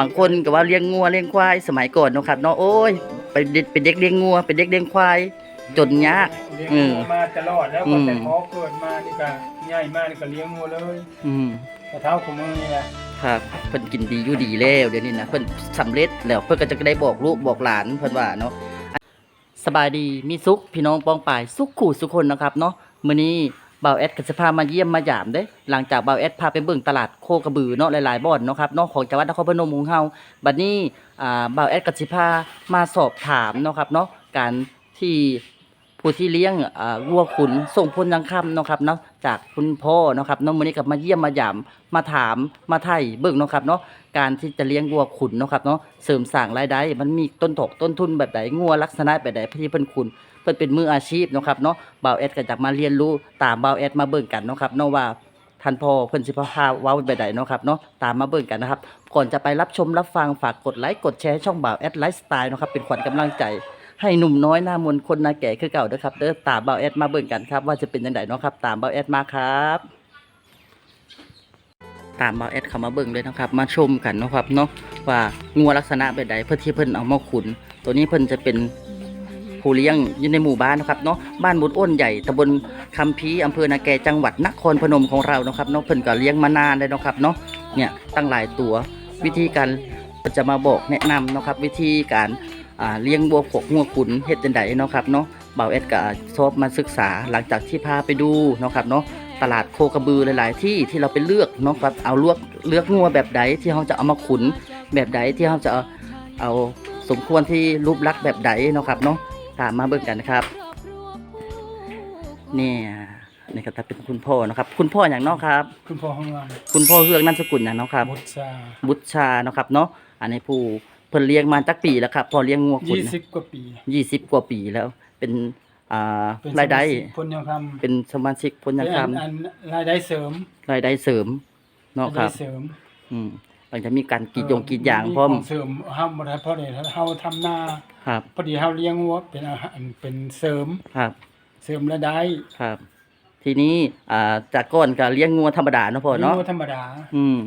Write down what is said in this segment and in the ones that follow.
บางคนก็ว่าเลี้ยงงัวเลี้ยงควายสมัยก่อนเนาะครับเนาะโอ้ยไปเด็กเป็นเด็กเลี้ยงงัวเป็นเด็กเลี้ยงควายจนยากเลี้ยงอืมงูมาตลอดแล้วอืก็มแต่พอเกิดมานี่ก็ใหญ่มากนี่ก็เลี้ยงงูเลยอืมกระเท้าของมึงนี่แหละครับเพิ่นกินดีอยู่ดีแล้วเดี๋ยวนี้นะเพิ่นสำเร็จแล้วเพิ่นก็จะได้บอกลูกบอกหลานเพิ่นว่าเนาะสบายดีมีสุขพี่น้องป้องปายสุขขู่สุขคนนะครับเนาะมื้อนี้ บาวแอดก็จะพามาเยี่ยมมายามเด้ หลังจากบาวแอดพาไปเบิ่งตลาดโคกระบือเนาะหลายๆบ่อนเนาะครับเนาะของจังหวัดนครพนมของเฮาบัดนี้อ่าบาวแอดก็สิพามาสอบถามเนาะครับเนาะการที่ผู้ที่เลี้ยงอ่าวัวขุนส่งพลยังคำเนาะครับเนาะจากคุณพ่อเนาะครับเนาะมื้อนี้ก็มาเยี่ยมมายามมาถามมาไถ่เบิ่งเนาะครับเนาะการที่จะเลี้ยงวัวขุนเนาะครับเนาะเสริมสร้างรายได้มันมีต้นถกต้นทุนแบบใดงัวลักษณะแบบใดที่เพิ่นขุน เพิ่นเป็นมืออาชีพเนาะครับเนาะบ่าวแอดก็จะมาเรียนรู้ตามบ่าวแอดมาเบิ่งกันเนาะครับเนาะว่าท่านพ่อเพิ่นสิพาเว้าแบบใดเนาะครับเนาะตามมาเบิ่งกันนะครับ ก่อนจะไปรับชมรับฟังฝากกดไลค์กดแชร์ช่องบ่าวแอดไลฟ์สไตล์เนาะครับเป็นขวัญกำลังใจ ให้หนุ่มน้อยหน้ามนต์คนหน้าแก่คือเก่าเด้อครับเด้อตามบ่าวแอดมาเบิ่งกันครับว่าจะเป็นจังไดเนาะครับตามบ่าวแอดมาครับ ตามบ่าวแอดเข้ามาเบิ่งเลยนะครับ มาชมกันเนาะครับเนาะว่างัวลักษณะแบบใดเพื่อที่เพิ่นเอามาขุน ตัวนี้เพิ่นจะเป็น ผู้เลี้ยงอยู่ในหมู่บ้านนะครับเนาะบ้านบุญอ้นใหญ่ตำบลคำพีอำเภอนาแกจังหวัดนครพนมของเราเนาะครับเนาะเพิ่นก็เลี้ยงมานานเลยนะครับเนาะเนี่ยตั้งหลายตัววิธีการจะมาบอกแนะนำนะครับ วิธีการเลี้ยงวัวขกงัวขุนเฮ็ดจังไดเนาะครับเนาะเบ่าวแอดก็ชอบมาศึกษาหลังจากที่พาไปดูเนาะครับเนาะตลาดโคกระบือหลาย ๆ ที่ที่เราไปเลือกเนาะครับเอาเลือกเลือกงัวแบบใดที่เราจะเอามาขุนแบบใดที่เราจะเอาเอาสมควรที่รูปลักษณ์แบบใดเนาะครับเนาะ ตามมาเบิ่งกันนะครับเนี่ยนี่ก็จะเป็นคุณพ่อนะครับ คุณพ่ออย่างเนาะครับ คุณพ่อของเราคุณพ่อเฮืองนามสกุลอย่างเนาะครับ บุตรชาบุตรชาเนาะครับเนาะอันนี้ผู้เพิ่นเลี้ยงมาจักปีแล้วครับ พอเลี้ยงงัวขุนยี่สิบกว่าปียี่สิบกว่าปีแล้ว เป็นอ่าเป็นรายได้คนยังทำเป็นสมาชิกพลยังคอันอันรายได้เสริมำรายได้เสริมเนาะรายคได้รับเสริม อืมหลังจากมีการกรีดยงกรีดยางพร้อมขงเสริมเฮาบ่ได้เพราะเดี๋ยวเฮาทำนา ครับพอดีเฮาเลี้ยงวัวเป็นอาหารเป็นเสริมครับเสริมรายได้ครับ ทีนี้อ่าจากก่อนก็เลี้ยงงัวธรรมดาเนาะพ่อเนาะงัวธรรมดา อืม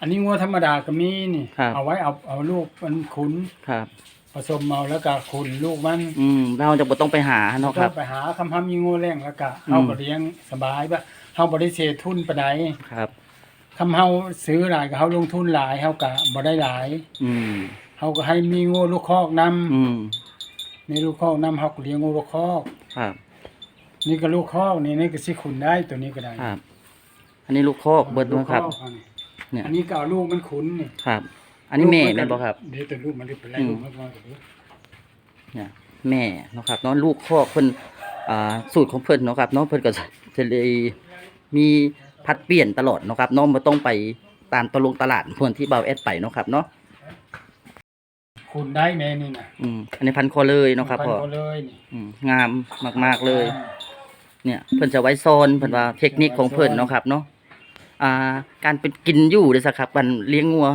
อันนี้งัวธรรมดาก็มีนี่ ครับเอาไว้เอาเอาลูกมันขุนครับ ผสมเอาแล้วก็ขุนลูกมันอืมเราจะบ่ต้องไปหาเนาะคก็รับไปหาคำห้ามมีงูแรงแล้วก็อืมเฮาก็เลี้ยงสบายบ่เฮาบ่ได้เสียทุนปานใดครับ คำเฮาซื้อหลายก็เฮาลงทุนหลายเฮาก็บ่ได้หลาย อืม เฮาก็ให้มีงูลูกคอกนำอืมในลูกคอกนำเฮาก็เลี้ยงงูลูกคอก ครับนี่ก็ลูกคอกนี่นี่ก็สิขุนได้ตัวนี้ก็ได้ครับ อันนี้ลูกโคอกเบิดลูเนาะกครับอกอันนี้เนี่ยอันนี้ก็เอาลูกมันขุนนี่ครับ อันนี้แม่แม่นบ่ครับ เดี๋ยวแต่ลูกมันได้เป็นไรอืม ลูกมันก็เดี๋ยวเนี่ยแม่เนาะครับเนาะลูกคอกเพิ่นอ่าสูตรของเพิ่นเนาะครับเนาะเพิ่นก็จะเลยมีพัดเปลี่ยนตลอดเนาะครับเนาะบ่ต้องไปตามตลงตลาดเพิ่นที่เบาแอดไปเนาะครับเนาะ ขุนได้แม่นี่น่ะอืมอันนี้พันคอเลยเนาะครับพันพ่อก็เลยนี่อืมงามมากๆเลยเนี่ยเพิ่นจะไว้โซนเพิ่นว่าเทคนิคของเพิ่นเนาะครับเนาะอ่า การเป็นกินอยู่เด้อสักครับมันเลี้ยงงัว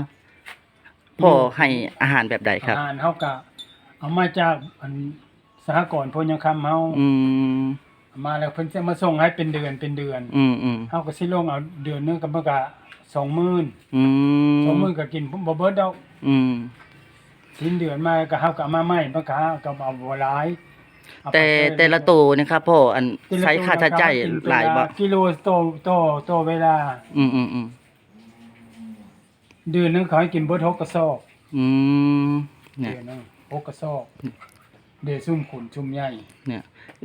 พ่อให้อาหารแบบใดครับ อาหารเฮาก็เอามาจากอันสหกรณ์พลยังคำเฮาอืมเอามาแล้วเพิ่นจะมาส่งให้เป็นเดือนเป็นเดือนอืมอืมเฮาก็สิลงเอาเดือนหนึงก็มันก็20,000 อืม20,000ก็กินบ่เบิดดอกอืม สิ้นเดือนมาก็เฮาก็เอามาใหม่มันก็ก็เอาบ่หลายเอาไปแต่เลยแต่ละตัวเนะครับพ่ออันแต่ละใช้ค่าใช้จ่ายตัวหลายบ่กิโลโตโตโตเวลา อืมอืมอืมเดือนหนึงเขาให้กินเบิดหกกระสอบอืมเนี่ย เดือนหนึงหกกระสอบเดือนซุ่มขุนซุ่มใหญ่เนี่ย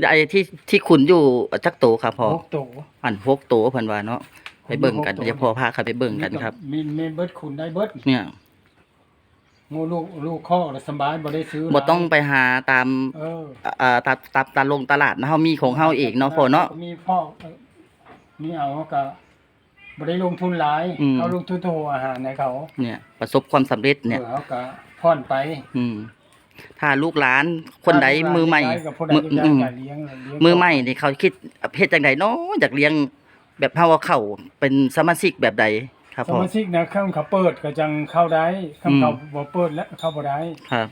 ไอ้ที่ที่ขุนอยู่จักโตครับพ่อหกโตอันพกโตเพิ่นว่าเนาะไปเบิ่งกันหกโตเดี๋ยวพ่อพาเขาไปเบิ่งกันครับ มีมีเบิดขุนได้เบิดเนี่ย งูลูกลูกคอกแล้วสบายบ่ได้ซื้อบ่ต้องไปหาตามเอออ่าตามตามตามลงตลาดนะเฮามีของเฮาเองเนาะพ่อเนาะ มีพ่อเออมีเอาเขาก็บ่ได้ลงทุนหลายอืม เขาลงทุนโทอาหารให้เขาเนี่ย ประสบความสำเร็จเนี่ยออเขาก็พ่อนไปอืม ถ้าลูกหลานคนใดมือใหม่ กับผู้ใดมือที่อยากอืม จะเลี้ยงเลี้ยงมือใหม่นี่เขาคิดเฮ็ดจังไดเนาะอยากเลี้ยง แบบเฮาเอาเข้าเป็นสมาชิกแบบใด ครับสพ่อมาชิกนะเข้าเขาเปิดก็จังเข้าได้เข้าอืมเขาบ่เปิดแล้วเข้าบ่ได้ ครับ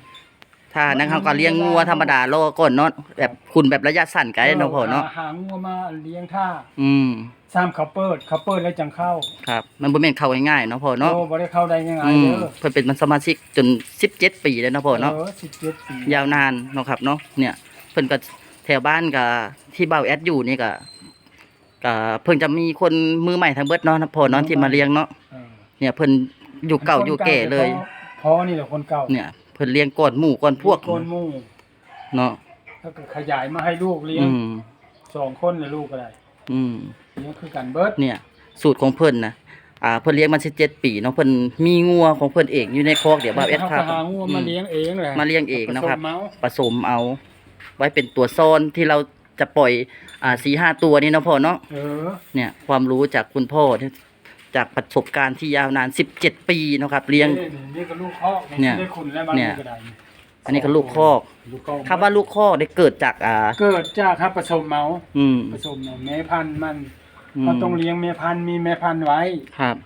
ถ้านังเขาก็เลี้ยงงัวธรรมดาโลก่อนเนาะแบบคุณแบบระยะสั้นไกลเนาะพ่อเนาะหางัวมาเลี้ยงท่าอืมซ้ำเขาเปิดเขาเปิดแล้วจังเข้าครับ มันบ่แม่นเข้าง่ายๆเนาะพ่อเนาะโอ้บ่ได้เข้าได้ง่ายอืๆมเด้อเพิ่นเป็นสมาชิกจน 17 ปีแล้วเนาะพ่อเนาะเออ17ปียาวนานเนาะครับเนาะเนี่ยเพิ่นก็แถวบ้านก็ที่เบาแอดอยู่นี่ก็ ก็เพิ่งจะมีคนมือใหม่ทั้งเบิดเนาะพ่อเนาะที่มาเลี้ยงเนาะเออเนี่ยเพิ่นอยู่เก่าอยู่แก่เลย พอนี่แหละคนเก่าเนี่ยเพิ่นเลี้ยงก่อนหมู่ก่อนพวกโคนหมู่เนาะแล้วก็ขยายมาให้ลูกเลี้ยงอืมสองคนเลยลูกก็ได้อืม เลี้ยงคือกันเบิดเนี่ยสูตรของเพิ่นนะอ่าเพิ่นเลี้ยงมา17ปีเนาะเพิ่นมีงัวของเพิ่นเองอยู่ในคอกเดี๋ยวบ่าวแอดเขาพาก็หางัวมาเลี้ยงเองแหละมาเลี้ยงเองนะครับ ผสมเมาผสมเอา ไว้เป็นตัวซ่อนที่เรา จะปล่อยอ่าสี่ห้าตัวนี่เนาะพ่อเนาะเออ เนี่ย ความรู้จากคุณพ่อที่จากประสบการณ์ที่ยาวนาน17ปีเนาะครับ เลี้ยง นี่นี่ก็ลูกคอกเนี่ยได้คุณแล้วบางเนี่ย ก็ได้อันนี้ก็ลูกคอกลูกคอกคำว่าลูกคอกได้เกิดจากอ่า เกิดจากครับผสมเมาอืมผสมเนี่ยแม่พันธุ์มันอืมเราต้องเลี้ยงแม่พันธุ์มีแม่พันธุ์ไว้ ครับ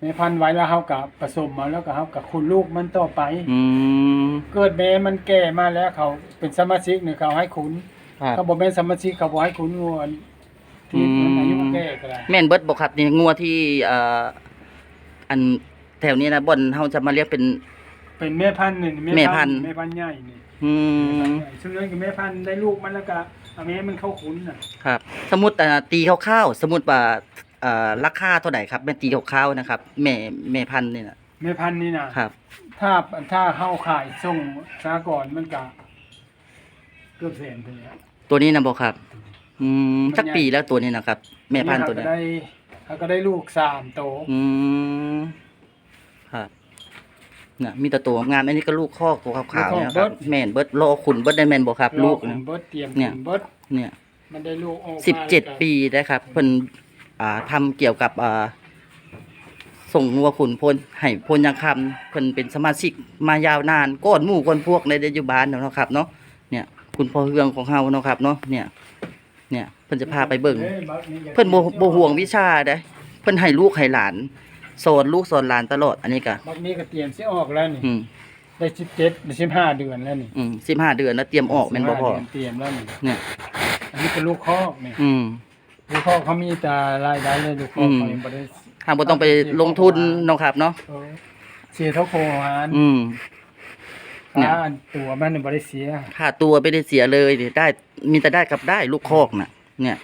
แม่พันธุ์ไว้แล้วเฮากับผสมมาแล้วก็เฮากับคุณลูกมันต่อไป อืม เกิดแม่มันแก่มาแล้วเขาเป็นสมาชิกเนี่ยเขาให้คุณ ครับเขาบอกเป็นสมาชิกเขาบอกให้คุณงัวที่มันอายุแก่ก็ได้แม่นเบิดบ่ครับนี่งัวที่อ่าอันแถวนี้นะบ่อนเฮาจะมาเรียกเป็น เป็นแม่พันธุ์นี่แม่พันธุ์ แม่พันธุ์ใหญ่นี่อืแม่พันมธุ์ใหญ่ซึ่งนั่นคือแม่พันธุ์ได้ลูกมันแล้วก็เอาแม่มันเข้าขุนน่ะครับ สมมุติอ่าตีคร่าวๆสมมุติว่าอ่าราคาเท่าไหร่ครับแม่นตีคร่าวๆนะครับ แม่แม่พันธุ์นี่น่ะแม่พันธุ์นี่นะครับ ถ้าถ้าเข้าขายส่งสากรมันก็เกือบแสนไปแล้ว ตัวนี้นะบ่ครับ อืมสักปีแล้วตัวนี้นะครับ แม่พันธุ์ตัวนี้นี้เขาก็ได้เขาก็ได้ลูกสามโตอืมครับเนี่ยมีแต่ตัวงามอันนี้ก็ลูกคอกตัวขาวๆเนี่ยครับแม่นเบิดรอขุนเบิดได้แม่นบ่ครับ ลูกขุนะนเบิดเตรียมเนี่ยขุนเบิดเนี่ยมันได้ลูกออกมาสิบเจ็ดแล้วก็ปีได้ครับเพิ่นอ่าทำเกี่ยวกับอ่าส่งงัวขุนพลให้พลยังคำเพิ่นเป็นสมาชิกมายาวนานก้อนหมู่ก้อนพวกในเดยุบานเนาะครับเนาะเนี่ย คุณพ่อเฮืองของเฮาเนาะครับเนาะเนี่ย เนี่ยเพิ่นจะพาไปเบิ่งอ้ยบักนี่ก็เพิ่นบ่บ่ห่วงวิชาเด้เพิ่นให้ลูกให้หลานสอนลูกสอนหลานตลอดอันนี้ก็บักนี้ก็เตรียมสิออกแล้วนี่อืมได้สิบเจ็ดได้สิบห้าเดือนแล้วนี่อืม15เดือนแล้วเตรียมออกแม่นบ่พ่อ15เดืนเตรียมแล้วนี่เนี่ยอันนี้เป็นลูกคอกนี่อืมลูกคอกเขามีแต่รายได้เลยลูกคอกอืมเขายังบ่ได้ทางบ่ต้องไปลงทุนเนาะครับเนาะเออเสียเท่าโคหารอืม เนี่ย ค่าตัวมันนี่บ่ได้เสียค่าตัวไม่ได้เสียเลยเดี๋ยวได้ มีแต่ได้กับได้ลูกคอกน่ะ เนี่ย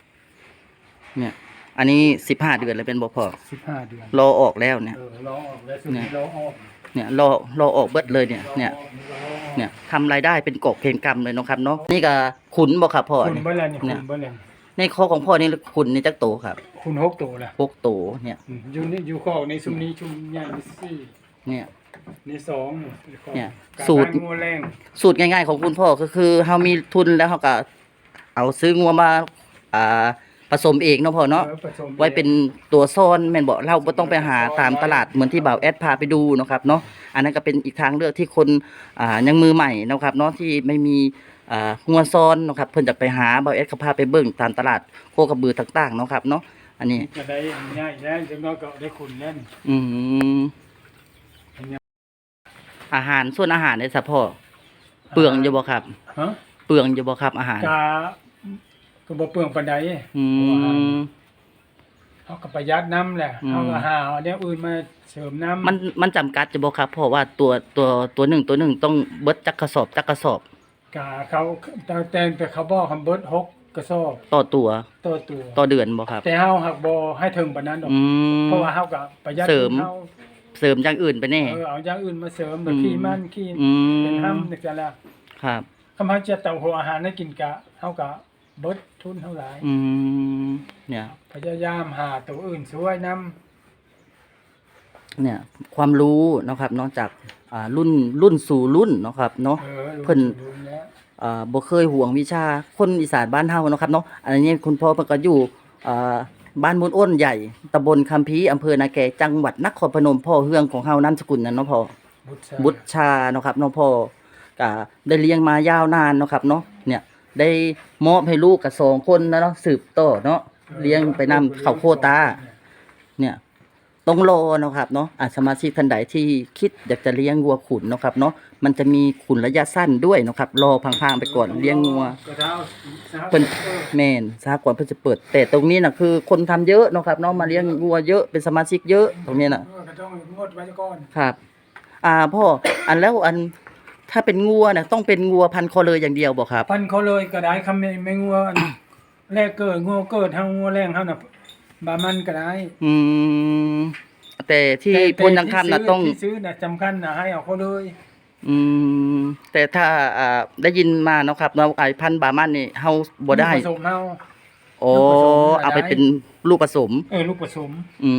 เนี่ย อันนี้สิบห้าเดือนแล้วเป็นบ่พอสิบห้าเดือนรอออกแล้วเนี่ย เออรอออกแล้วสุดเนี่ยนี้รอออกเนี่ยรอรอออกเบิดเลยเนี่ย เนี่ยรอออกเนี่ยทำรายได้เป็นกอบเพนกรรมเลยเนาะครับเนาะนี่ก็ขุนบ่ครับพ่อคุณเนี่ย เบิ่แล้วนี่เนี่คุยณเบิ่แล้วในข้อของพ่อนี่ขุนนี่จักโตครับคุณหกตัวละพวกโตเนี่ย อืมอยู่นี่อยู่คอกในซุมนี้ชุมใหญ่นี่สี่เนี่ยในสองนี่คอกเนี่ยการสูตรทางงัวแรงสูตรง่ายๆของคุณพ่อก็คือเฮามีทุนแล้วเฮาก็เอาซื้องัวมาอ่าผสมเองเนาะพ่อเนาะ ออผสมไว้เป็นตัวซ่อนแม่นบอกเราบ่ต้องไปหาตามตลาดเหมือนที่บ่าวแอดพาไปดูเนาะครับเนาะอันนั้นก็เป็นอีกทางเลือกที่คนอ่ายังมือใหม่เนาะครับเนาะที่ไม่มีอ่างัวซ้อนเนาะครับเพิ่นจะไปหาบ่าวแอดก็พาไปเบิ่งตามตลาดโคกระบือต่างๆเนาะครับเนาะอันนี้ จะได้ง่ายแล้วจังน้อยก็ได้คุณแล้วนี่อืม อาหารส่วนอาหารได้สะพ่อเปลืองอยู่บ่ครับฮะเปลืองอยู่บ่ครับ อาหารกาก็บ่เปลืองปานใดอืม เฮาก็ประหยัดน้ำแหละอืม เฮาก็หาเอาแนวอื่นมาเสริมน้ำมันมันจำกัดจะบ่ครับเพราะว่าตัวตัวตัวหนึ่งตัวหนึ่งต้องเบิดจักกระสอบจักกระสอบกาเขาแต่แต่ไปเขาบอกคำเบิดหกกระสอบต่อตัวต่อตัว ต่อเดือนบ่ครับ แต่เฮาหักบ่ให้ถึงปานนั้นดอก อืม เพราะว่าเฮาก็ประหยัดเสริมเฮา เสริมอย่างอื่นไปแน่ เออเอาอย่างอื่นมาเสริมแบบอืม ขี้มันขี้อืมเป็นห้ำนี่จังแล้วครับ คำเฮาจะเต่าหัวอาหารให้กินกะเฮาก็เบิดทุนเท่าหลายอืมเนี่ย พยายามหาตัวอื่นช่วยนํเนี่ย ความรู้เนาะครับนอกจากอ่ารุ่นรุ่นสู่รุ่นเนาะครับเนาะ เออเพิ่น รู้แล้วอ่าบ่เคยห่วงวิชาคนอีสานบ้านเฮาเนาะครับเนาะอันนี้คุณพ่อเพิ่นก็อยู่อ่า บ้านมูลอ้นใหญ่ตำบลคัมภีร์อำเภอนาแกจังหวัดนครพนมพ่อเฮืองของเฮานามสกุลนั่นเนาะพ่อบุตรบุตรชาเนาะครับเน้องพ่อก็ได้เลี้ยงมายาวนานเนาะครับเนาะเนี่ยได้มอบให้ลูกกับสองคนนะเนาะสืบต่อเนาะเลี้ยงไปนำเข้าโควตาเนี่ย ต้องรอเนะครับเนาะอาสมาชิกท่านใดที่คิดอยากจะเลี้ยงวัวขุนเนะครับเนาะมันจะมีขุนระยะสั้นด้วยเนะครับรอพังๆไปก่อนเลี้ยงงัวเท้าสหเพิ่นเออแมนสากลเพิ่นจะเปิด แต่ตรงนี้นะคือ คนทำเยอะเนะครับเนาะมาเลี้ยงวัวเยอะเป็นสมาชิกเยอะตรงนี้นะต้องงดไว้ก่อนครับ อ่าพ่ออันแล้วอันถ้าเป็นงัวนะต้องเป็นงัวพันคอเลยอย่างเดียวบ่ครับ พันเขาเลยก็ได้คำไม่งัวแรกเกิดงัวเกิดเฮางัวแรงเฮาน่ะ บามันก็ได้อืมแต่ที่แต่พลยังคำน่ะที่ซื้ต้อง ที่ซื้อน่ะสำคัญน่ะให้เอาเขาเลยอืมแต่ถ้าอ่าได้ยินมาเนาะครับเนาะไอ้พันธุ์บามันนี่เฮาบ่ได้ลูกผสมเฮา โอ้ลูกผสมน่ะเอาไปได้เป็นลูกผสม เออลูกผสมอื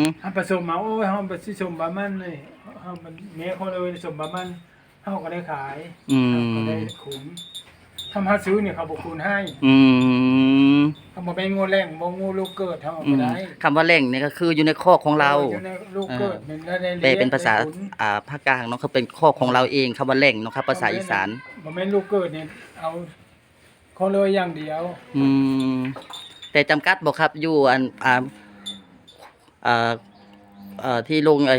มเฮาผสมมาโอ้ยเฮาไปสิสมบามันเลยเฮามันแม่เขาเลยสมบามันเฮาก็ได้ขายอืเฮามก็ได้ขุน ทำหาซื้อเนี่ยเขาบ่คูณให้อืมเขาบ่ไปงัวแรงบ่งูลูกเกิดเฮาอืก็มได้คำว่าแหล่งนี่ก็คืออยู่ในคอกของเราอยู่ในลูกเกิดมันได้แปลเป็นภาษาได้ขุนอ่าภาคกลางเนาะเขาเป็นคอกของเราเองคำว่าแหล่งเนาะครับภาษาอีสานบ่แม่นลูกเกิดเนี่ยเอาเขาเลยอย่างเดียวอืมแต่จำกัดบอกครับอยู่อันอ่าอ่าอ่าที่ลงไอ้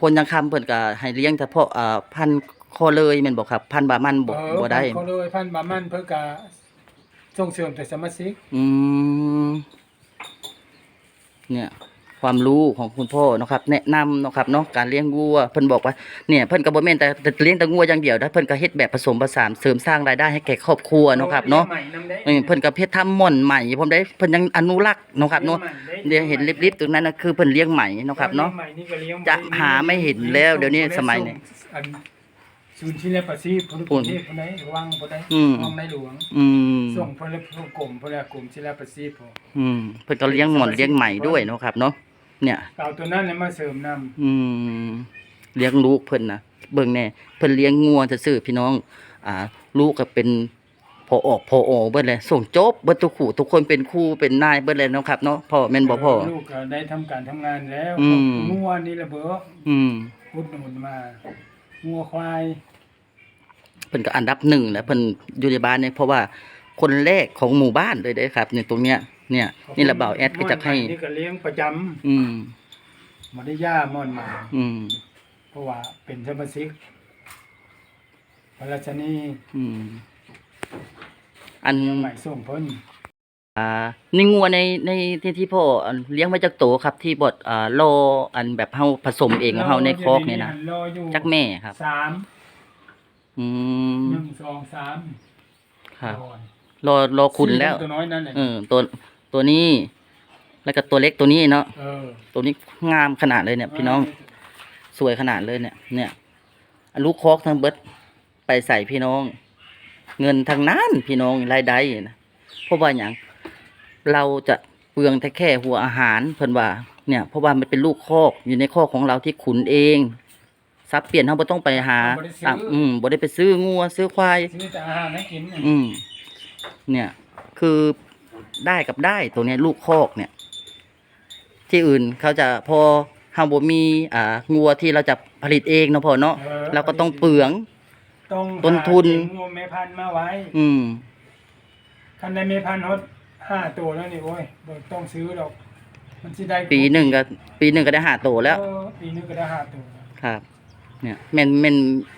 พลยังคำเพิ่นก็ให้เลี้ยงเฉพาะอ่าพันธุ์ คอเลยแม่นบ่ครับ พันธุ์บามันบ่เออบ่ได้เขาเลยพันบามันเพื่อกะส่งเสริมแต่สมาชิกอืมเนี่ย ความรู้ของคุณพ่อเนาะครับ แนะนำเนาะครับเนาะการเลี้ยงวัวเพิ่นบอกว่าเนี่ยเพิ่นก็บ่แม่นแต่แต่เลี้ยงแต่งัวอย่างเดียวนะเพิ่นก็เฮ็ดแบบผสมผสานเสริมสร้างรายได้ให้แก่ครอบครัวเนาะครับเนาะใหม่นำได้เออเพิ่นก็เพชรทำหม่อนใหม่ผมได้เพิ่นยังอนุรักษ์เนาะครับเนาะเดี๋ยวเห็นลิบๆตรงนั้นนะคือเพิ่นเลี้ยงใหม่เนาะครับเนาะใหม่นี่ก็เลี้ยงจะหาไม่เห็นแล้วเดี๋ยวนี้สมัยนี้ อัน ศูนย์ที่แลประสิทธิ์พุทธปุ่นเทพพุ่นใดวังพุ่นใดอืมวังในหลวงอืมส่งเพิ่นละผู้กรมเพิ่นละกรมที่แลประสิทธิ์พออืมเพิ่นก็เลี้ยงหม่อนเลี้ยงใหม่ด้วยเนาะครับ เนาะเนี่ยเอาตัวนั้นเนี่ยมาเสริมนำอืมเลี้ยงลูกเพิ่นนะเบิ่งแน่เพิ่นเลี้ยงงัวซื่อๆพี่น้อง อ่า ลูกก็เป็นพอออกพออเบิดเลยส่งจบเบิดทุกคู่ทุกคนเป็นครูเป็นนายเบิดเลยเนาะครับเนาะพ่อแม่นบ่พ่อลูกก็ได้ทำการทำงานแล้วอืมงัวนี่ละเบ้ออืมพุดหนุนมา งัวควายเพิ่นก็อันดับหนึ่งแหล้วเพิ่นอยู่ในบ้านเนี่ยเพราะว่าคนแรกของหมู่บ้านเลยเด้ครับเนี่ยตรงเนี้ยเนี่ยนี่ละเบาแอดก็จะให้นี่ก็เลี้ยงประจำอืมบ่ได้ย่าม่อนมาอืม เพราะว่าเป็นสมาชิกพระราชนีอืม อัน ใหม่ส่งเพิ่น อ่าในงัวในในที่ที่พ่ออันเลี้ยงมาจากโตครับ ที่บดอ่าโลอันแบบเฮาผสมเองของเฮาในคอกเนี่ยนะรออยู่จักแม่ครับสามอืมหนึ่งสองสามครับก่อนรอรอคุณแล้ว ตัวน้อยนั่นแหละเออตัวตัวนี้ แล้วก็ตัวเล็กตัวนี้เนาะเออตัวนี้งามขนาดเลยเนี่ย พี่น้องสวยขนาดเลยเนี่ย เนี่ยอันลูกคอกทั้งเบิดไปใส่พี่น้อง เงินทางนั้นพี่น้องรายได้นะเพราะว่าอย่าง เราจะเปลืองแต่แค่หัวอาหารเพิ่นว่าเนี่ยเพราะว่ามันเป็นลูกคอกอยู่ในคอกของเราที่ขุนเองซับเปลี่ยนเราบ่ต้องไปหาตามอืมบ่ได้ไปซื้องัวซื้อควาย ซื้อแต่อาหารให้กินน่ะอืม เนี่ยคือได้กับได้ตัวเนี้ยลูกคอกเนี่ย ที่อื่นเขาจะพอเฮาบ่มี อ่างัวที่เราจะผลิตเองเนาะพ่อเนาะออเราก็ต้องเปลือง ต้องต้นทุน หาเก็บงัวแม่พันธุ์มาไว้อืม คันในแม่พันธุ์ฮอด ห้าตัวแล้วนี่โอ้ยบ่ต้องซื้อดอก มันสิได้ปีหนึ่งก็ปีหนึ่งก็ได้หาโตแล้ว เออปีหนึงก็ได้ห้าตัวครับ เนี่ยแม่นแม่น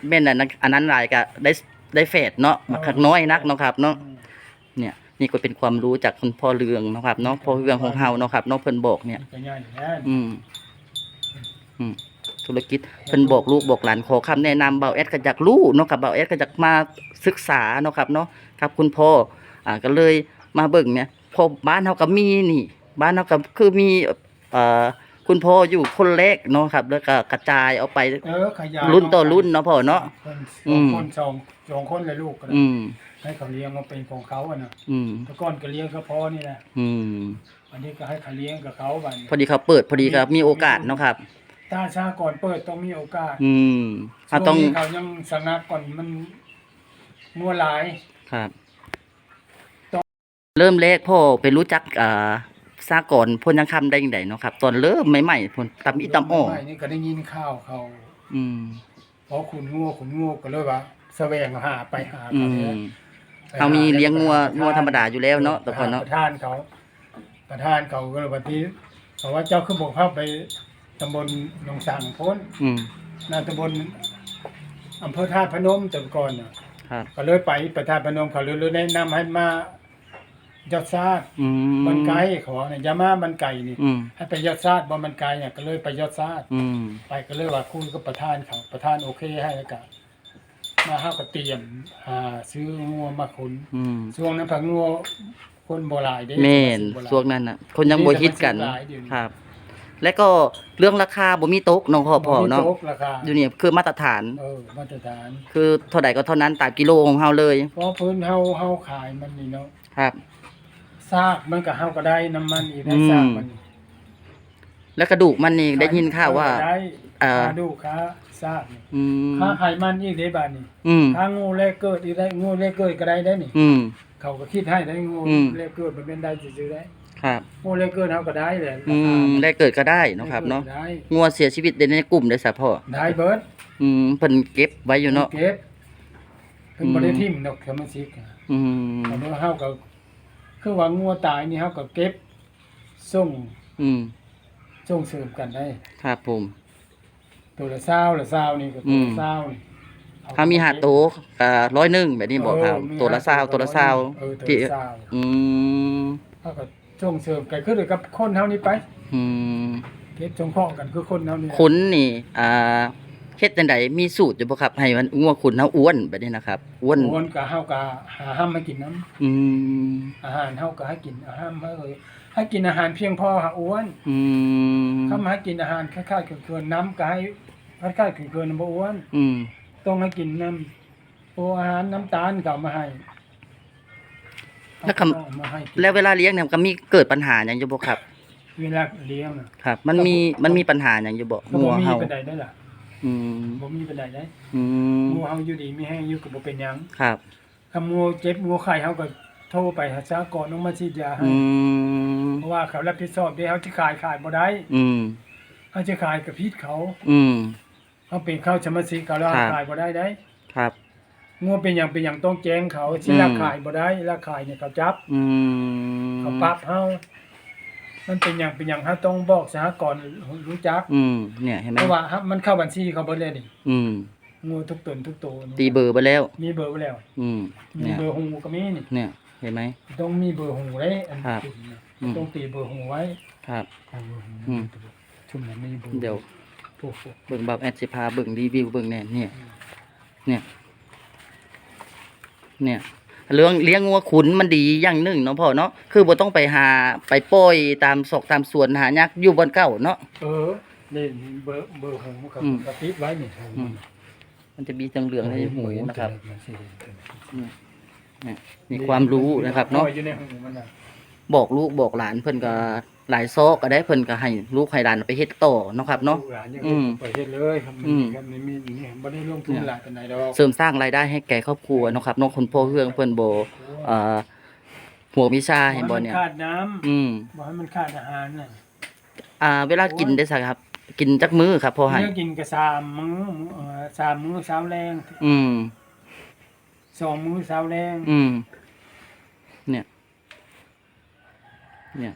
แม่นอันนั้นอันนั้นหลายก็ได้ได้เฟดเนาะมาคักน้อยนักเนาะครับเนาะอืมเนี่ยนี่ก็เป็นความรู้จากคุณพ่อเรืองเนาะครับเนาะพ่อเรืองของเฮาเนาะครับเนาะเพิ่นบอกเนี่ย ก็ใหญ่แล้วอืมอืมธุรกิจเพิ่นบอกลูกบอกหลานขอคำแนะนำเบาแอดก็อยากรู้เนาะกับเบาแอดก็อยากมาศึกษาเนาะครับเนาะครับคุณพ่ออ่าก็เลย มาเบิ่งเนี่ยพอบ้านเฮาก็มีนี่ บ้านเฮาก็คือมีเอ่อคุณพ่ออยู่คนแรกเนาะครับ แล้วก็กระจายเอาไปเออขยายรุ่นต่อรุ่นเนาะพ่อเนาะ คนอืสองมคนสองสองคนเลยลูกก็ได้อืม ให้เขาเลี้ยงมาเป็นของเขาอะนะอืม แต่ก่อนก็เลี้ยงก็พอนี่แหละอืม อันนี้ก็ให้เขาเลี้ยงกับเขาบัดนี้พอดีเขาเปิดพอดีครับมีโอกาสเนาะครับ ถ้าชาก่อนเปิดต้องมีโอกาสอืมเอาต้องช่วนี้เขายังสงักก่อนมันมัวหลาย ครับ เริ่มแรกพ่อไปรู้จักอ่าสากรพลยังคำได้ยังไงเนาะครับ ตอนเริ่มใหม่ๆพลตำอีตำอ้อใหม่นี่ก็ได้ยินข่าวเขาอืมเพราะคุณงัวคุณงัวก็เลยว่าแสวงหาไปหาอืเขาเนี่ยมเขามีเลี้ยงงัวงัวธรรมดาอยู่แล้วเนาะแต่ก่อนเนาะประธานเขา ประธานเขาก็เลยวันที่เขาราะว่าเจ้าคือบอกเข้าไปตำบลหนองสังพ้นอืมนาตำบลอำเภอท่าตุพนมแต่ก่อนน่ะ ครับ ก็เลยไปไปท่าตุพนมเขาเลยเลยแนะนำให้มา ยอดซาดอืมมันไกลเขาบอกเนี่ยอยามามันไกลนี่อืม ให้ไปยอดซาดบ่มันไกลเนี่ยก็เลยไปยอดซาดอืม ไปก็เลยว่าคุยกับประธานเขาประธานโอเคให้แล้วก็มาเฮาก็เตรียมหาซื้องัวมาขุนอืมช่วงนั้นผักงัวคนบ่หลายเด้แม่นบ่หลาย ช่วงนั้นน่ะ คนยังบ่ฮิตกันมีแต่มันสิหลายเดี๋ยวนี้ครับ และก็เรื่องราคาบ่มีตกน้องพ่อพ่อเนาะบ่มีตกราคาอยู่นี่คือมาตรฐาน เออมาตรฐานคือเท่าใดก็เท่านั้นตามกิโลของเฮาเลย เพราะพื้นเฮาเฮาขายมันนี่เนาะครับ ซากมันก็เฮาก็ได้น้ำมันอีกได้อืมซากมันนี่และกระดูกมันนี่ได้ยินข่าวว่าได้เอ่อค่าดูค่าซากนี่อืมค่าไขมันอีกได้บาดนี่อืมค่างูแลกเกิดอีกได้งูแลกเกิดก็ได้ได้นี่ อืม เขาก็คิดให้ได้งูอืม แลกเกิดมันเป็นได้ซื่อๆได้ครับงูแลกเกิดเฮาก็ได้แหละอืมได้เกิดก็ได้เนาะครับเนาะได้งัวเสียชีวิตในกลุ่มได้ซะพ่อได้เบิดอืมเพิ่นเก็บไว้อยู่เนาะ เก็บเพิ่นบ่ได้อืม ทิ่มดอกเข็มมันสิกอะอืม แต่ว่าเฮาก็ คือว่างัวตายนี่เฮาก็เก็บส่งอืมส่งเสริมกันได้ ครับผม ตัวละเศร้าละเศร้านี่ก็ตัวละเศร้านี่ถ้ามีหาโตอ่าร้อยหนึ่งแบบนี้บอกครับเออมีตัวละเศร้าตัวละเศร้าเออตัวที่ละเศร้าอืมเขาก็ส่งเสริมกันคือเดียวกับคนเฮานี่ไปอืม เก็บจงพ้องกันคือคนเฮานี่ขุนนี่ อ่า เฮ็ดจังไดมีสูตรอยู่บ่ครับ ให้มันงัวขุนเฮาอ้วนแบบนี้นะครับ อ้วนคนก็เฮาก็หาห้ามมากินน้ำอืมอาหารเฮาก็ให้กินอาหารเฮาก็ให้กินอาหารเพียงพอหาอ้วนอืมถ้ามาให้กินอาหารคล้ายๆเกินๆน้ำก็ให้คล้ายๆเกินๆบ่อ้วนอืมต้องให้กินน้ำโออาหารน้ำตาลก็เอามาให้แล้วคำเอามาให้กินแล้วเวลาเลี้ยงเนี่ยมันก็มีเกิดปัญหาหยังอยู่บ่ครับ เวลาเลี้ยงน่ะครับ มันมีมันมีปัญหาหยังอยู่บ่ก็งับ่วมีเฮาปานใดได้ล่ะ อืมบ่มีปานใดได้อืมงูเฮาอยู่ดีมีแห้งอยู่ก็บ่เป็นหยังครับคำงูเจ็บงูไข้เฮาก็โทรไปหาสากรณ์น้องมาฉีดยาให้อืมเพราะว่าเขารับผิดชอบเด้เฮาสิขายขายบ่ได้อืมเฮาจะขายกับพิษเขาอืม เฮาเป็นเข้าสมาชิกเขาแล้วครับ ขายบ่ได้ได้ครับงูเป็นหยังเป็นหยังต้องแจ้งเขาสิอืม ราขายบ่ได้ราขายเนี่ยเขาจับอืมเขาปรับเฮา มันเป็นหยังเป็นหยังเฮาต้องบอกสหกรณ์รู้จักอืมเนี่ยเห็นไหมเพราะว่าฮะมันเข้าบัญชีเขาเบิดเลยนี่อืมงูทุกตนทุกตัวตีเบอร์ไปแล้ว มีเบอร์ไว้แล้ว อืมมีเนี่ยเบอร์หูก็มีนี่เนี่ยเห็นไหม ต้องมีเบอร์หูไว้อันครับติดเนี่ยอืม ต้องตีเบอร์หูไว้ครับ เอาเบอร์หูอืม ชุมนั้นมีเบอร์เดี๋ยวโอ้โหเบิ่งแบบแอดสิพาเบิ่งรีวิวเบิ่งแน่เนี่ย เนี่ย เนี่ย เรื่องเลี้ยงงัวขุนมันดีอย่างหนึ่งเนาะพ่อเนาะคือบ่ต้องไปหาไปปล่อยตามศอกตามสวนหายักอยู่บนเก่าเนาะเออนี่เบอร์เบอร์หูกับอืมกระติดไว้นี่หูอืมมันจะมีจังเหลืองในหูนะครับเนี่ยมีความรู้นะครับเนาะอยู่ในหูมันน่ะบอกลูกบอกหลานเพิ่นก็ หลายซอกก็ได้เพิ่นก็ให้ลูกให้หลานไปเฮ็ดต่อเนาะครับเนาะ ลูกหลานยังอืมไปเฮ็ดเลยครับอืม ครับนี่มีนี่บ่ได้ลงทุนหลายปานใดดอกเสริมสร้างรายได้ให้แก่ครอบครัวเนาะครับเนาะคนพ่อเฮืองเพิ่นบ่เอ่อหัววิชาเห็นบ่เนี่ยให้มัขาดน้ำอืม บ่ให้มันขาดอาหารน่ะอ่า เวลากินได้สักครับ กินจักมื้อครับพ่อให้ เนื้อกินก็สามมื้อเอ่อสามมื้อเช้าแรงอืม สองมื้อเช้าแรงอืม เนี่ย เนี่ย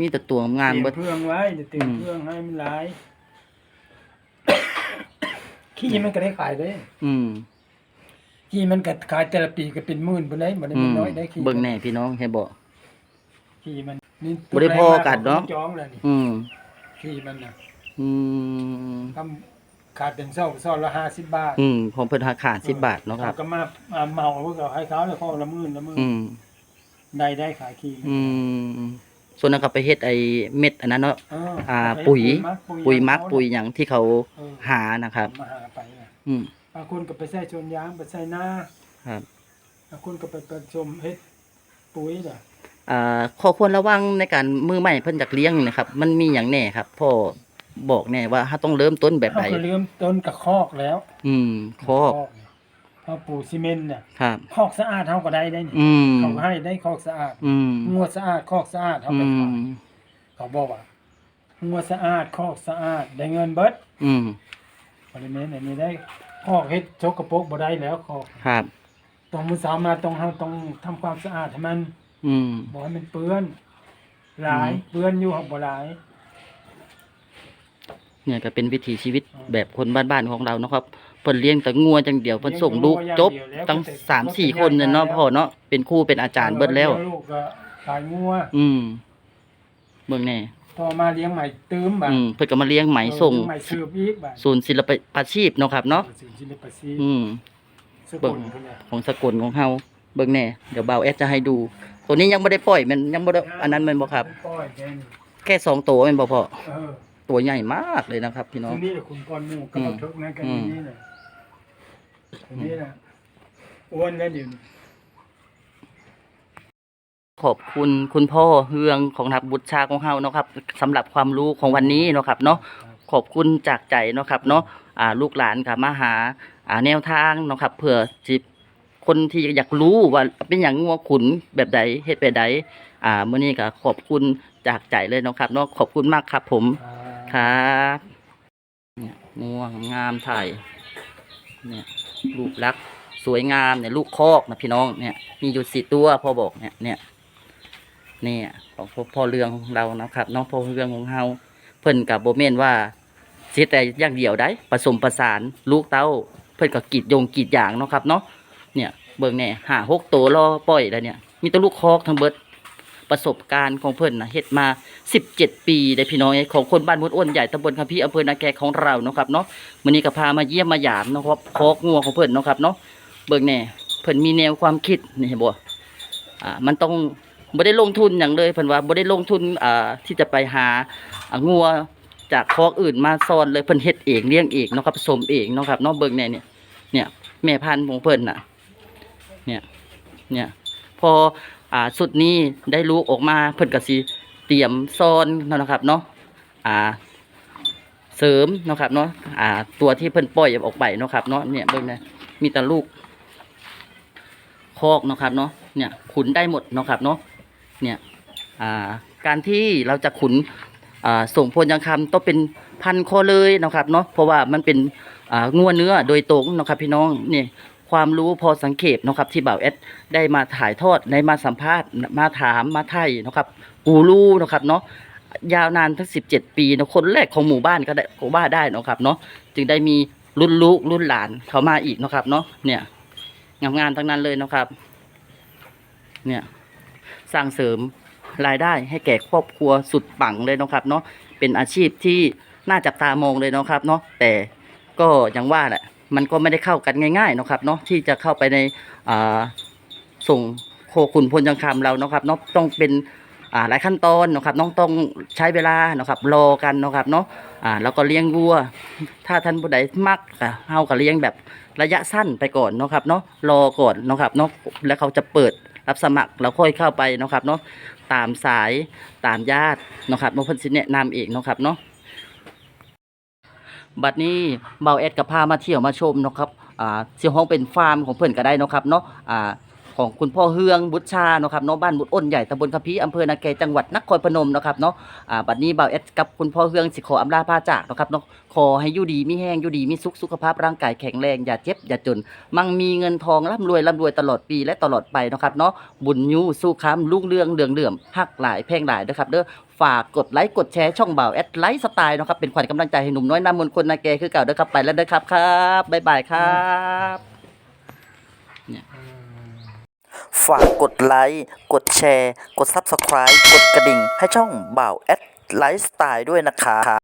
มีแต่ตัวงามเตรียเบิดมเครื่องไว้เดี๋ยวเตรียมอืมเครื่องให้มันหลายขี้มันก็ได้ขายได้อืมขี้มันก็ขายแต่ละปีก็เป็นหมื่นบ่ได้บ่ได้อืมันมน้อยได้ขี้เบิ่งแน่พี่น้องให้บอกขี้มันนี่บ่ได้พอกันเนาะจองแล้วนี่อืมขี้มันน่ะอืมทำขาดเป็นเช้าเช้าละ50บาท อืมของเพิ่นราคา10บาทเนาะครับก็มามาเหมาเพื่อให้เขาแล้วเขาละหมื่นละหมื่นอืมได้ได้ขายขี้อืม ส่วนนั้นก็ไปเฮ็ดไอ้เม็ดอันนั้นเนาะเอออ่าไปปุ๋ยมักปุ๋ยมักปุ๋ยหยังที่เขาเออหานะครับ มาหาไปน่ะอืม บางคนก็ไปใส่ชนยางไปใส่หน้าครับ บางคนก็ไปผสมเฮ็ดปุ๋ยน่ะอ่าข้อควรระวังในการมือใหม่เพิ่นจากเลี้ยงนี่นะครับ มันมีหยังแน่ครับ พ่อบอกแน่ว่าถ้าต้องเริ่มต้นแบบเขาใดก็เริ่มต้นกับคอกแล้วอืมคอก เนี่ยเขาปูซีเมนต์เนี่ยครับ คอกสะอาดเฮาก็ได้ได้นี่อืมเขาก็ให้ได้คอกสะอาดอืมงัวสะอาดคอกสะอาดเฮาอืไปขายมเขาบอกว่างัวสะอาดคอกสะอาดได้เงินเบิดอืมบริเวณอันนี้ได้คอกเฮ็ดชกกระปรกบ่ได้แล้วคอกครับต้องมื้อเช้ามาต้องเฮาต้องทำความสะอาดให้มันอืม บ่ให้มันเปื้อนหลายเพื่อนอยู่ของบ่หลาย เนี่ยก็เป็นวิถีชีวิตแบบคนบ้านๆของเราเนาะครับ เพิ่นเลี้ยงแต่งัวจังเดียวเพิ่นส่งลูกจบตั้งสามสี่คนเนี่ยเนาะพ่อเนาะเป็นครูเป็นอาจารย์เบิดแล้ว ลูกก็ขายงัวอืมเบิ่งแน่พอมาเลี้ยงใหม่ตื้มบ่ะอืมเพิ่นก็มาเลี้ยงไหมส่งเลี้ยใหม่สืบอีกบ่ะศูนย์ศิลปอาชีพเนาะครับเนาะสิศิลปะซีอืม สกุลเพิ่นน่ะของสกลของเฮาเบิ่งแน่เดี๋ยวบ่าวแอดจะให้ดู ตัวนี้ยังบ่ได้ปล่อยมันยังบ่ได้อันนั้นแมันบ่ครับปล่อยแดงแค่สองตัวแม่นบ่พ่อเออตัวใหญ่มากเลยนะครับ พี่น้องทีนี้คุณก้อนหมูกับอืม บักทึกนะกันอืม นี่น่ะที นี้น่ะอ้วนแล้วเดี๋ยวนี้ขอบคุณคุณพ่อเฮืองของนักบุตรชาของเฮาเนาะครับสำหรับความรู้ของวันนี้เนาะครับเนาะขอบคุณจากใจเนาะครับเนาะอ่าลูกหลานกับมาหาอ่าแนวทางเนาะครับเผื่อจิคนที่อยากรู้ว่าเป็นอย่างงัวขุนแบบใดเฮ็ดแบบใดอ่ามื้อนี้ก็ขอบคุณจากใจเลยเนาะครับเนาะขอบคุณมากครับผมครับเนี่ยง่วงงามถ่ายเนี่ย ลูกรักสวยงามเนี่ยลูกคอกนะพี่น้องเนี่ย มีอยู่สี่ตัวพ่อบอกเนี่ยเนี่ยเนี่ยของพ่อเรืองของเรานะครับน้องพ่อเรืองของเฮาเพิ่นกับโบเมนว่าเสียแต่อย่างเดียวได้ผสมประสานลูกเต้า เพิ่นก็กรีดยงกีดอย่างเนาะครับเนาะเนี่ยเบิ่งแน่หาหกตัวรอปล่อยแล้วเนี่ย มีแตัวลูกคอกทั้งเบิด ประสบการณ์ของเพิ่นนะเฮ็ดมา 17 ปีได้พี่น้องของคนบ้านมุดอ้วนใหญ่ตำบลคำพี่อำเภอนาแกของเราเนาะครับเนาะมื้อนี้ก็พามาเยี่ยมมาหยามเนาะครับคอกงัวของเพิ่นเนาะครับเนาะเบิ่งแน่เพิ่นมีแนวความคิดนี่เห็นบ่อ่ามันต้องบ่ได้ลงทุนหยังเลยเพิ่นว่าบ่ได้ลงทุนอ่าที่จะไปหาอ่างัวจากคอกอื่นมาซ่อนเลยเพิ่นเฮ็ดเองเลี้ยงเองเนาะครับผสมเองเนาะครับเนาะเบิ่งแน่เนี่ยเนี่ยแม่พันธุ์ของเพิ่นน่ะเนี่ยเนี่ยพอ อ่าสุดนี้ได้ลูกออกมาเพิ่นก็สิเตรียมซ่อนนะครับเนาะอ่าเสริมนะครับเนาะอ่าตัวที่เพิ่นปล่อยออกไปนะครับเนาะเนี่ยเบิ่งนะมีแต่ลูกคอกนะครับเนาะเนี่ยขุนได้หมดนะครับเนาะเนี่ยอ่าการที่เราจะขุนอ่าส่งพลยังคำต้องเป็นพันคอเลยนะครับเนาะเพราะว่ามันเป็นอ่างัวเนื้อโดยตรงนะครับพี่น้องนี่ ความรู้พอสังเกตนะครับที่บ่าวแอดได้มาถ่ายทอดได้มาสัมภาษณ์มาถามมาไถ่เนะครับกูรู้นะครับเนาะยาวนานทั้งสิบเจ็ดปีนะคนแรกของหมู่บ้านก็ได้ก็ว่าได้นะครับเนาะจึงได้มีรุ่นลูกรุ่นหลานเขามาอีกนะครับเนาะเนี่ยงามงานทั้งนั้นเลยนะครับ เนี่ยสร้างเสริมรายได้ให้แก่ครอบครัวสุดปังเลยนะครับเนาะเป็นอาชีพที่น่าจับตามองเลยนะครับเนาะแต่ก็ย่างว่าแหละ มันก็ไม่ได้เข้ากันง่ายๆนะครับเนาะที่จะเข้าไปในส่งโคขุนพลยังคำเราเนาะครับเนาะต้องเป็นหลายขั้นตอนนะครับน้องต้องใช้เวลาเนาะครับรอกันเนาะครับเนาะอ่าแล้วก็เลี้ยงวัว ถ้าท่านผู้ใดมักก็เฮาก็เลี้ยงแบบระยะสั้นไปก่อนเนาะครับเนาะรอก่อนเนาะครับเนาะแล้วเขาจะเปิดรับสมัครแล้วค่อยเข้าไปเนาะครับเนาะตามสายตามญาติเนาะครับน้องเพิ่นสิแนะนำเองเนาะครับเนาะ บัดนี้เบาแอดกับพามาเที่ยวมาชมเนาะครับอ่าเสี่ยห้องเป็นฟาร์มของเพื่อนก็ได้เนาะครับเนาะอ่า ของคุณพ่อเฮืองบุตรชาเนาะครับเนาะบ้านบุตรอ้นใหญ่ตำบลคัมภีอำเภอนาแกจังหวัดนครพนมเนาะครับเนาะอ่าบัดนี้บ่าวเอสกับคุณพ่อเฮืองสิขออำลาพาจากเนาะครับเนาะขอให้อยู่ดีมีแห้งอยู่ดีมีสุขสุขภาพร่างกายแข็งแรงอย่าเจ็บอย่าจน มั่งมีเงินทองร่ำรวยร่ำรวยตลอดปีและตลอดไปเนาะครับเนาะบุญยูสู้ค้ำลุ่งเรืองเดืองเดือมหักหลายแพงหลายเด้อครับเด้อฝากกดไลค์กดแชร์ช่องบ่าวแอดไลฟ์สไตล์นะครับเป็นขวัญกำลังใจให้หนุ่มน้อยนามนคนนาแกคือเก่าเด้อครับไปแล้วเด้อครับครับบ๊ายบายครับ ฝากกดไลค์ กดแชร์ กด Subscribe กดกระดิ่ง ให้ช่องบ่าวแอดไลฟ์สไตล์ด้วยนะคะ